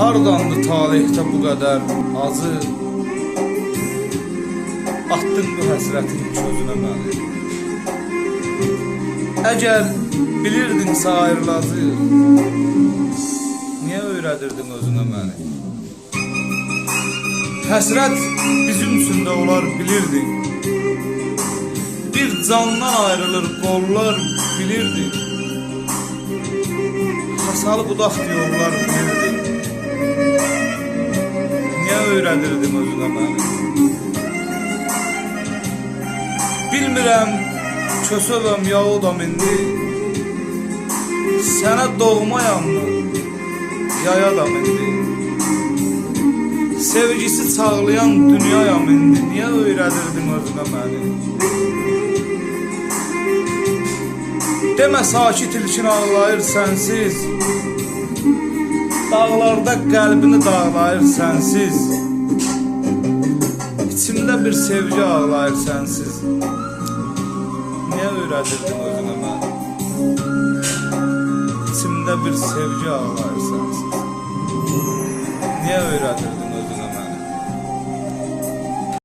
Hardandı talihdə bu qədər azı Attın bu həsrətin çözünə məni. Əgər bilirdin ayrılazı Niyə öyrədirdin özünə məni? Həsrət bizim üçün də olar bilirdin. Bir candan ayrılır qollar bilirdin Hasalı budaq yollar bilirdin Niyə öyrədirdin özünə məni Bilmirəm kösövəm ya o da indi Sənə doğmayam mı? Yaya da indi Sevgisi çağlayan dünyayam indi Niyə öyrədirdin özünə məni Demə sakit ilkin ağlayır sənsiz Dağlarda qəlbini dağlayır sənsiz İçimdə bir sevgi ağlayır sənsiz Niyə öyrədirdin özünə məni İçimdə bir sevgi ağlayır sənsiz Niyə öyrədirdin